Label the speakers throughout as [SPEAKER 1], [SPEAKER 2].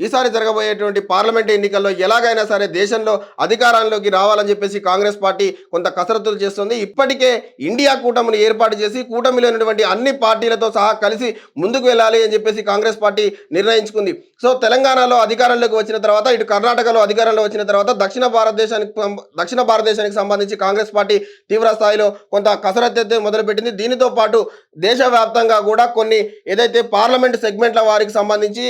[SPEAKER 1] ఈసారి జరగబోయేటువంటి పార్లమెంట్ ఎన్నికల్లో ఎలాగైనా సరే దేశంలో అధికారంలోకి రావాలని చెప్పేసి కాంగ్రెస్ పార్టీ కొంత కసరత్తులు చేస్తుంది. ఇప్పటికే ఇండియా కూటమిని ఏర్పాటు చేసి కూటమిలో ఉన్నటువంటి అన్ని పార్టీలతో సహా కలిసి ముందుకు వెళ్ళాలి అని చెప్పేసి కాంగ్రెస్ పార్టీ నిర్ణయించుకుంది. సో తెలంగాణలో అధికారంలోకి వచ్చిన తర్వాత ఇటు కర్ణాటకలో అధికారంలో వచ్చిన తర్వాత దక్షిణ భారతదేశానికి దక్షిణ భారతదేశానికి సంబంధించి కాంగ్రెస్ పార్టీ తీవ్ర స్థాయిలో కొంత కసరత్తు మొదలుపెట్టింది. దీనితో పాటు దేశవ్యాప్తంగా కూడా కొన్ని ఏదైతే పార్లమెంట్ సెగ్మెంట్ల వారికి సంబంధించి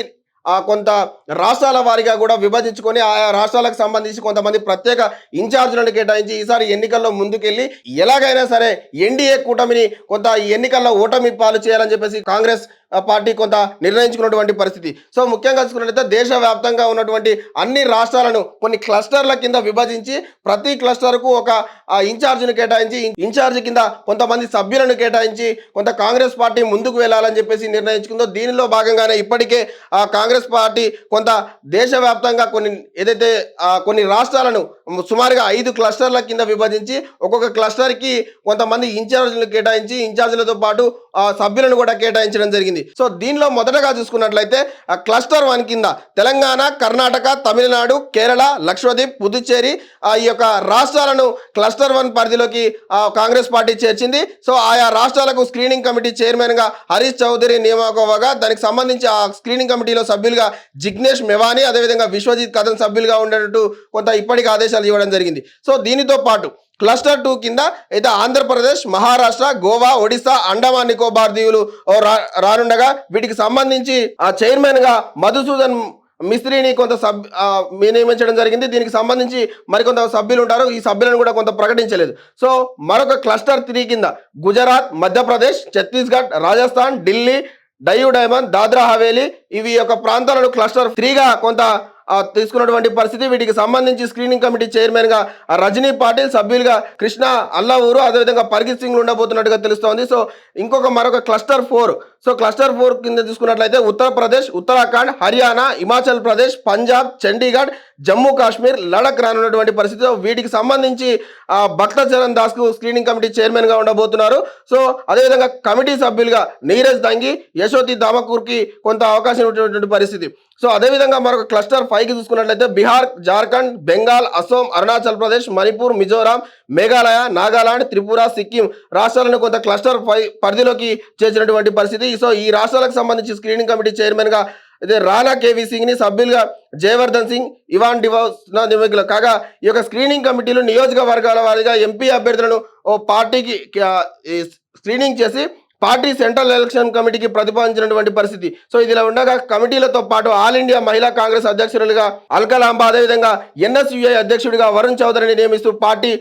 [SPEAKER 1] కొంత రాష్ట్రాల వారిగా కూడా విభజించుకొని ఆయా రాష్ట్రాలకు సంబంధించి కొంతమంది ప్రత్యేక ఇన్ఛార్జీలను కేటాయించి ఈసారి ఎన్నికల్లో ముందుకెళ్ళి ఎలాగైనా సరే ఎన్డీఏ కూటమిని కొంత ఈ ఎన్నికల్లో ఓటమి పాలు చేయాలని చెప్పేసి కాంగ్రెస్ పార్టీ కొంత నిర్ణయించుకున్నటువంటి పరిస్థితి. సో ముఖ్యంగా చూసుకున్నట్లయితే దేశవ్యాప్తంగా ఉన్నటువంటి అన్ని రాష్ట్రాలను కొన్ని క్లస్టర్ల కింద విభజించి ప్రతి క్లస్టర్కు ఒక ఆ, ఇన్ఛార్జిని కేటాయించి ఇన్ఛార్జ్ కింద కొంతమంది సభ్యులను కేటాయించి కొంత కాంగ్రెస్ పార్టీ ముందుకు వెళ్ళాలని చెప్పేసి నిర్ణయించుకుందో దీనిలో భాగంగానే ఇప్పటికే ఆ కాంగ్రెస్ పార్టీ కొంత దేశవ్యాప్తంగా కొన్ని ఏదైతే కొన్ని రాష్ట్రాలను సుమారుగా ఐదు క్లస్టర్ల కింద విభజించి ఒక్కొక్క క్లస్టర్కి కొంతమంది ఇన్ఛార్జీలు కేటాయించి ఇన్ఛార్జీలతో పాటు సభ్యులను కూడా కేటాయించడం జరిగింది. సో దీనిలో మొదటగా చూసుకున్నట్లయితే ఆ, క్లస్టర్ వన్ కింద తెలంగాణ కర్ణాటక తమిళనాడు కేరళ లక్షద్వీప్ పుదుచ్చేరి ఆ, ఈ యొక్క రాష్ట్రాలను క్లస్టర్ వన్ పరిధిలోకి కాంగ్రెస్ పార్టీ చేర్చింది. సో ఆయా రాష్ట్రాలకు స్క్రీనింగ్ కమిటీ చైర్మన్గా హరీష్ చౌదరి నియమకోవగా దానికి సంబంధించి ఆ స్క్రీనింగ్ కమిటీలో సభ్యులుగా జిగ్నేష్ మెవానీ అదేవిధంగా విశ్వజిత్ కథన్ సభ్యులుగా ఉండేటట్టు కొంత ఇప్పటికి ఆదేశాలు ఇవ్వడం జరిగింది. సో దీనితో పాటు క్లస్టర్ టూ కింద అయితే ఆంధ్రప్రదేశ్ మహారాష్ట్ర గోవా ఒడిశా అండమాన్ నికోబార్ దీవులు ఓ రా- రానుండగా వీటికి సంబంధించి ఆ చైర్మన్గా మధుసూదన్ మిస్త్రీని కొంత సబ్ నియమించడం జరిగింది. దీనికి సంబంధించి మరికొంత సభ్యులు ఉంటారు. ఈ సభ్యులను కూడా కొంత ప్రకటించలేదు. సో మరొక క్లస్టర్ త్రీ కింద గుజరాత్ మధ్యప్రదేశ్ ఛత్తీస్గఢ్ రాజస్థాన్ ఢిల్లీ డయూ డైమండ్ దాద్రా హవేలీ ఇవి యొక్క ప్రాంతాలను క్లస్టర్ త్రీగా కొంత తీసుకున్నటువంటి పరిస్థితి. వీటికి సంబంధించి స్క్రీనింగ్ కమిటీ చైర్మన్గా రజనీ పాటిల్ సభ్యులుగా కృష్ణ అల్లావూరు అదేవిధంగా పరిగిత్ సింగ్ ఉండబోతున్నట్టుగా తెలుస్తోంది. సో ఇంకొక మరొక cluster four so cluster four కింద చూసుకున్నట్లయితే ఉత్తరప్రదేశ్ ఉత్తరాఖండ్ హర్యానా హిమాచల్ ప్రదేశ్ పంజాబ్ చండీగఢ్ జమ్మూ కాశ్మీర్ లడక్ రానున్నటువంటి పరిస్థితి వీటికి సంబంధించి ఆ, భక్త చరణ్ దాస్కు స్క్రీనింగ్ కమిటీ చైర్మన్గా ఉండబోతున్నారు. సో అదేవిధంగా కమిటీ సభ్యులుగా నీరజ్ దంగి యశోతి దామకూర్కి కొంత అవకాశం ఉన్నటువంటి పరిస్థితి. సో అదేవిధంగా మరొక క్లస్టర్ ఫైవ్కి చూసుకున్నట్లయితే బీహార్ జార్ఖండ్ బెంగాల్ అసోం అరుణాచల్ ప్రదేశ్ మణిపూర్ మిజోరాం మేఘాలయ నాగాలాండ్ త్రిపుర సిక్కిం రాష్ట్రాలను కొంత క్లస్టర్ ఫైవ్ పరిధిలోకి చేసినటువంటి పరిస్థితి. సో ఈ రాష్ట్రాలకు సంబంధించి స్క్రీనింగ్ కమిటీ చైర్మన్గా అయితే రానా కేవీ సింగ్ని సభ్యులుగా జయవర్ధన్ సింగ్ ఇవాన్ డివోస్ నియమితులు కాగా ఈ యొక్క స్క్రీనింగ్ కమిటీలు నియోజకవర్గాల వారిగా ఎంపీ అభ్యర్థులను ఓ పార్టీకి స్క్రీనింగ్ చేసి పార్టీ సెంట్రల్ ఎలక్షన్ కమిటీకి ప్రతిపాదించినటువంటి పరిస్థితి. సో ఇదిలా ఉండగా కమిటీలతో పాటు ఆల్ ఇండియా మహిళా కాంగ్రెస్ అధ్యక్షులుగా అల్కలాంబ అదేవిధంగా ఎన్ఎస్యుఐ అధ్యక్షుడిగా వరుణ్ చౌదరిని నియమిస్తూ పార్టీ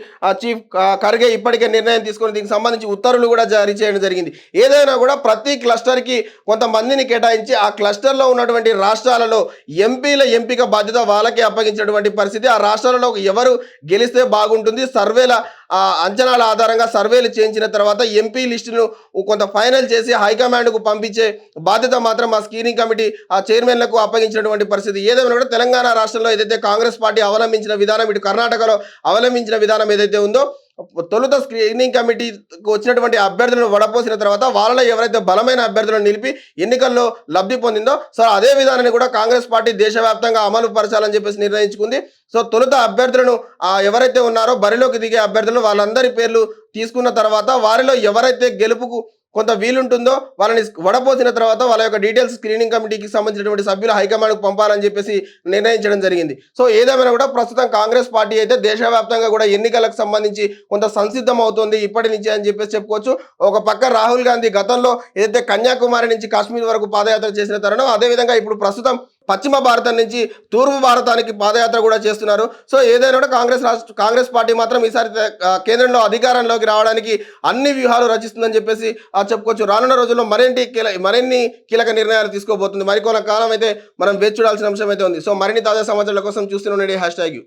[SPEAKER 1] చీఫ్ ఖర్గే ఇప్పటికే నిర్ణయం తీసుకుని దీనికి సంబంధించి ఉత్తర్వులు కూడా జారీ చేయడం జరిగింది. ఏదైనా కూడా ప్రతి క్లస్టర్కి కొంతమందిని కేటాయించి ఆ క్లస్టర్లో ఉన్నటువంటి రాష్ట్రాలలో ఎంపీల ఎంపిక బాధ్యత వాళ్ళకే అప్పగించినటువంటి పరిస్థితి. ఆ రాష్ట్రాలలో ఎవరు గెలిస్తే బాగుంటుంది? సర్వేల అంచనాల ఆధారంగా సర్వేలు చేయించిన తర్వాత ఎంపీ లిస్టును కొంత ఫైనల్ చేసి హైకమాండ్కు పంపించే బాధ్యత మాత్రం ఆ స్క్రీనింగ్ కమిటీ ఆ చైర్మన్లకు అప్పగించినటువంటి పరిస్థితి. ఏదైనా కూడా తెలంగాణ రాష్ట్రంలో ఏదైతే కాంగ్రెస్ పార్టీ అవలంబించిన విధానం ఇటు కర్ణాటకలో అవలంబించిన విధానం ఏదైతే ఉందో తొలుత స్క్రీనింగ్ కమిటీకి వచ్చినటువంటి అభ్యర్థులను వడపోసిన తర్వాత వాళ్ళలో ఎవరైతే బలమైన అభ్యర్థులను నిలిపి ఎన్నికల్లో లబ్ధి పొందిందో సో అదే విధానాన్ని కూడా కాంగ్రెస్ పార్టీ దేశవ్యాప్తంగా అమలు పరచాలని చెప్పేసి నిర్ణయించుకుంది. సో తొలుత అభ్యర్థులను ఎవరైతే ఉన్నారో బరిలోకి దిగే అభ్యర్థులు వాళ్ళందరి పేర్లు తీసుకున్న తర్వాత వారిలో ఎవరైతే గెలుపుకు కొంత వీలుంటుందో వాళ్ళని వడపోసిన తర్వాత వాళ్ళ యొక్క డీటెయిల్స్ స్క్రీనింగ్ కమిటీకి సంబంధించినటువంటి సభ్యులు హైకమాండ్కు పంపాలని చెప్పేసి నిర్ణయించడం జరిగింది. సో ఏదేమైనా కూడా ప్రస్తుతం కాంగ్రెస్ పార్టీ అయితే దేశవ్యాప్తంగా కూడా ఎన్నికలకు సంబంధించి కొంత సంసిద్ధం అవుతుంది ఇప్పటి నుంచి అని చెప్పేసి చెప్పుకోవచ్చు. ఒక పక్క రాహుల్ గాంధీ గతంలో ఏదైతే కన్యాకుమారి నుంచి కాశ్మీర్ వరకు పాదయాత్ర చేసిన తరుణం అదేవిధంగా ఇప్పుడు ప్రస్తుతం పశ్చిమ భారతం నుంచి తూర్పు భారతానికి పాదయాత్ర కూడా చేస్తున్నారు. సో ఏదైనా కూడా కాంగ్రెస్ రాష్ట్ర కాంగ్రెస్ పార్టీ మాత్రం ఈసారి కేంద్రంలో అధికారంలోకి రావడానికి అన్ని వ్యూహాలు రచిస్తుందని చెప్పేసి ఆ, చెప్పుకోవచ్చు. రానున్న రోజుల్లో మరిన్ని కీల మరిన్ని కీలక నిర్ణయాలు తీసుకోబోతుంది. మరికొన్న కాలం అయితే మనం వేచి చూడాల్సిన అంశం అయితే ఉంది. సో మరిన్ని తాజా సమాచారాల కోసం చూస్తూనే హ్యాష్ ట్యాగ్